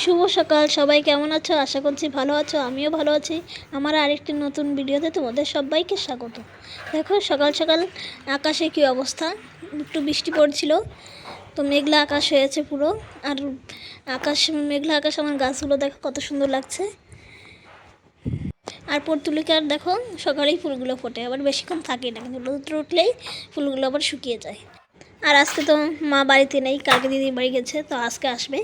শুভ সকাল, সবাই কেমন আছো? আশা করছি ভালো আছো, আমিও ভালো আছি। আমার আরেকটি নতুন ভিডিওতে তোমাদের সবাইকে স্বাগত। দেখো, সকাল সকাল আকাশে কী অবস্থা? একটু বৃষ্টি পড়ছিল, তো মেঘলা আকাশ হয়েছে পুরো। আর আকাশ, মেঘলা আকাশ, আমার গাছগুলো দেখো কত সুন্দর লাগছে। আর পর্তুলিকার দেখো, সকালেই ফুলগুলো ফোটে, আবার বেশিক্ষণ থাকে না, কিন্তু রোদ্র উঠলেই ফুলগুলো আবার শুকিয়ে যায়। আর আজকে তো মা বাড়িতে নেই, কালকে দিদি বাড়ি গেছে, তো আজকে আসবে।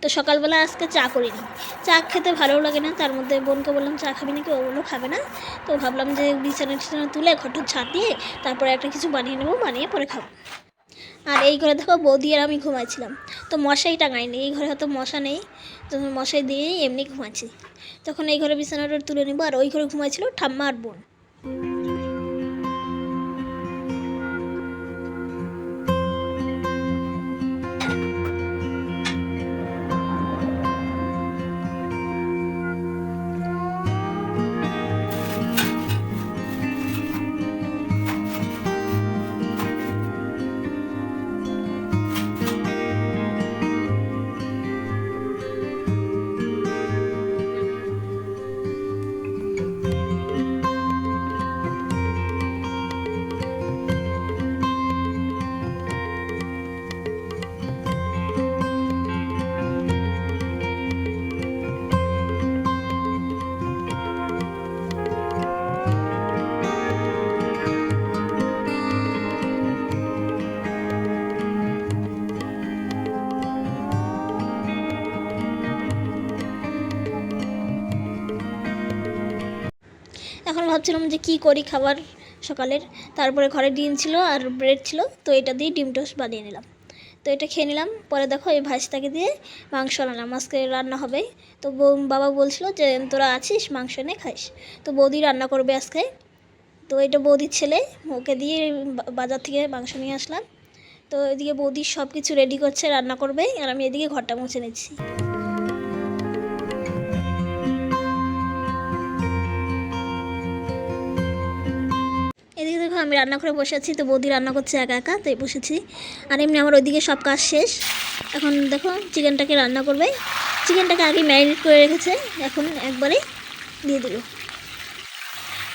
তো সকালবেলা আজকে চা করিনি। চা খেতে ভালো লাগে না, তার মধ্যে বোনকে বললাম, চা খাবি নাকি? ও বলল, খাবে না। তো ভাবলাম যে বিছানা টিছানা তুলে ঘরটা ছাটিয়ে তারপরে একটা কিছু বানিয়ে নেব, বানিয়ে পরে খাব। আর এই ঘরে দেখো বৌদি আর আমি ঘুমাচ্ছিলাম তো মশাই টাঙাইনি এই ঘরে হয়তো মশা নেই, তো মশাই দিয়েই এমনি ঘুমাচ্ছি। তখন এই ঘরে বিছানাটা তুলে নেব, আর ওই ঘরে ঘুমাচ্ছিল ঠাম্মা আর বোন। এখন ভাবছিলাম যে কি করি খাবার সকালের। তারপরে ঘরে ডিম ছিল আর ব্রেড ছিল, তো এটা দিয়ে ডিম টোস্ট বানিয়ে নিলাম। তো এটা খেয়ে নিলাম। পরে দেখো এই ভাজটাকে দিয়ে মাংস আনলাম। আজকে রান্না হবে। তো বাবা বলছিল যে, তোরা আছিস? মাংস এনে খাইস। তো বৌদি রান্না করবে আজকে। তো এটা বৌদির ছেলে। ওকে দিয়ে বাজার থেকে মাংস নিয়ে আসলাম। তো এদিকে বৌদি সব কিছু রেডি করছে, রান্না করবে। আর আমি এদিকে ঘরটা মুছে নিচ্ছি। আমি রান্না করে বসে আছি, তো বৌদি রান্না করছে একা একা, তাই বসেছি। আর এমনি আমার ওইদিকে সব কাজ শেষ। এখন দেখো, চিকেনটাকে রান্না করবে। চিকেনটাকে আগে ম্যারিনেট করে রেখেছে, এখন একবারে দিয়ে দিল।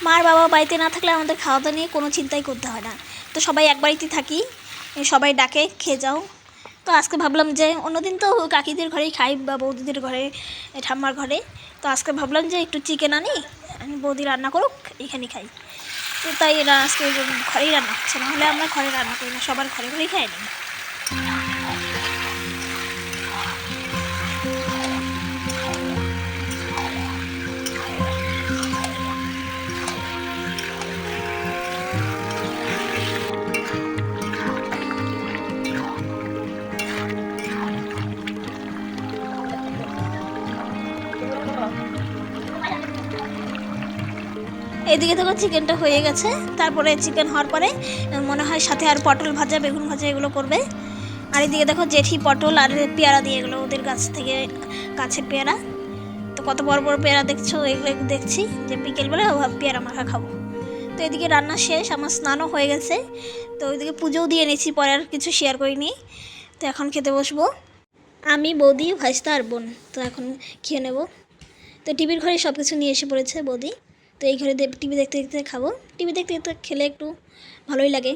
মার বাবা বাড়িতে না থাকলে আমাদের খাওয়া দাওয়া নিয়ে কোনো চিন্তাই করতে হয় না। তো সবাই এক বাড়িতে থাকি সবাই ডাকে, খেয়ে যাও। তো আজকে ভাবলাম যে, অন্যদিন তো কাকিদের ঘরেই খাই বা বৌদিদের ঘরে ঠাম্মার ঘরে। তো আজকে ভাবলাম যে, একটু চিকেন আনি আমি বৌদি রান্না করুক এখানে খাই। তাই এরা আজকে ঘরেই রান্না হচ্ছে নাহলে আমরা ঘরে রান্না করি না, সবার ঘরে ঘরেই খাই না। এদিকে দেখো চিকেনটা হয়ে গেছে। তারপরে চিকেন হওয়ার পরে, মনে হয় সাথে আর পটল ভাজা, বেগুন ভাজা এগুলো করবে। আর এদিকে দেখো জেঠি পটল আর পেয়ারা দিয়ে এগুলো ওদের গাছ থেকে, গাছের পেয়ারা। তো কত বড় বড় পেয়ারা দেখছ, এগুলো দেখছি যে বিকেলবেলা পেয়ারা মাখা খাব। তো এদিকে রান্না শেষ, আমার স্নানও হয়ে গেছে। তো ওইদিকে পুজোও দিয়ে নিয়েছি পরে আর কিছু শেয়ার করিনি। তো এখন খেতে বসবো। আমি, বৌদি, ভাইস্তা আর বোন, তো এখন খেয়ে নেব। তো টিভির ঘরে সব কিছু নিয়ে এসে পড়েছে বৌদি। তো এই ঘরে টিভি দেখতে দেখতে খাব। টিভি দেখতে দেখতে খেলে একটু ভালোই লাগে।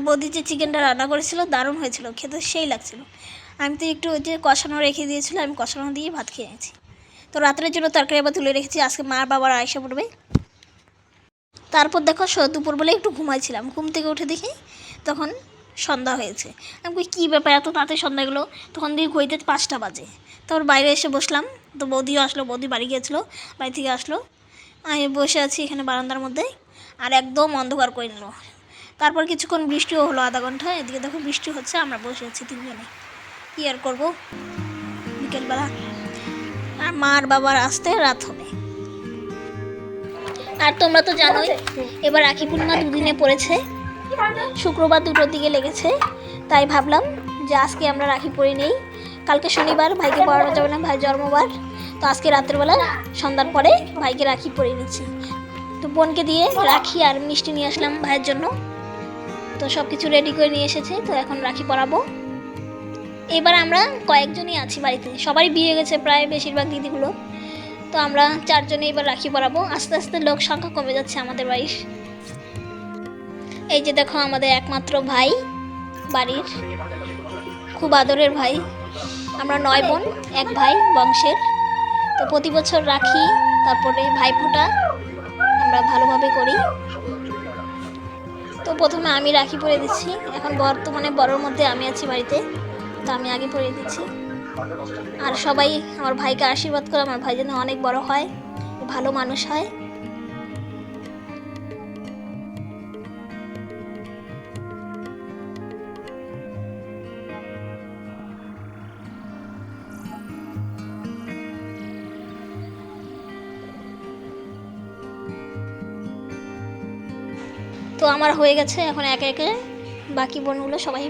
আর বৌদি যে চিকেনটা রান্না করেছিল, দারুণ হয়েছিল, খেতে সেই লাগছিল। আমি তো একটু ওই যে কষানো রেখে দিয়েছিল, আমি কষানো দিয়ে ভাত খেয়ে নিয়েছি। তো রাত্রের জন্য তরকারি আবার তুলে রেখেছি, আজকে মার বাবার আয়সা পড়বে। তারপর দেখো, স- দুপুরবেলা একটু ঘুমাইছিলাম। ঘুম থেকে উঠে দেখি তখন সন্ধ্যা হয়েছে। আমি কই, কী ব্যাপার এত তাড়াতাড়ি সন্ধ্যা গেলো তখন দিয়ে ঘড়িতে পাঁচটা বাজে। তারপর বাইরে এসে বসলাম, তো বৌদিও আসলো, বৌদি বাড়ি গিয়েছিল, বাড়ি থেকে আসলো। আমি বসে আছি এখানে বারান্দার মধ্যে, আর একদম অন্ধকার করে নিল। তারপর কিছুক্ষণ বৃষ্টিও হলো আধা ঘণ্টা, এদিকে দেখো বৃষ্টি হচ্ছে, আমরা বসে আছি তিনজনে। কী আর করব? বিকেলবেলা। আর মা আর বাবার আসতে রাত হবে। আর তোমরা তো জানোই, এবার রাখি পূর্ণিমা দুদিনে পড়েছে। শুক্রবার দুটোর দিকে লেগেছে। তাই ভাবলাম যে আজকে আমরা রাখি পরে নেই। কালকে শনিবার, ভাইকে পড়ানো যাবে না, ভাই জন্মবার। তো আজকে রাত্রেবেলা সন্ধ্যার পরে ভাইকে রাখি পরিয়ে নিচ্ছি। তো বোনকে দিয়ে রাখি আর মিষ্টি নিয়ে আসলাম ভাইয়ের জন্য। তো সব কিছু রেডি করে নিয়ে এসেছে, তো এখন রাখি পরাবো। এবার আমরা কয়েকজনই আছি বাড়িতে, সবারই বিয়ে গেছে প্রায় বেশিরভাগ দিদিগুলো। তো আমরা চারজনে এবার রাখি পরাবো, আস্তে আস্তে লোক সংখ্যা কমে যাচ্ছে আমাদের বাড়ির। এই যে দেখো আমাদের একমাত্র ভাই, বাড়ির খুব আদরের ভাই। আমরা নয় বোন, এক ভাই বংশের। তো প্রতি বছর রাখি, তারপরে ভাইফোঁটা আমরা ভালোভাবে করি। তো প্রথমে আমি রাখি পরে দিচ্ছি। এখন বর্তমানে বড়োর মধ্যে আমি আছি বাড়িতে, তো আমি আগে পরে দিচ্ছি। আর সবাই আমার ভাইকে আশীর্বাদ করে, আমার ভাই যেন অনেক বড় হয়, ভালো মানুষ হয়। তো আমার হয়ে গেছে, এখন একে একে বাকি বোনগুলো সবাই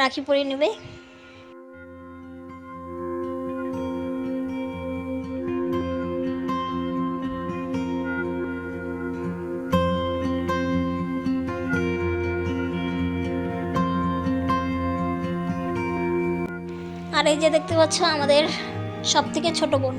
রাখি পরিয়ে নেবে। আর এই যে দেখতে পাচ্ছ, আমাদের সব থেকে ছোট বোন।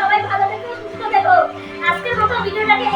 সবাই ভালো থেকো সুস্থ থেকো। আজকের মতো ভিডিওটাকে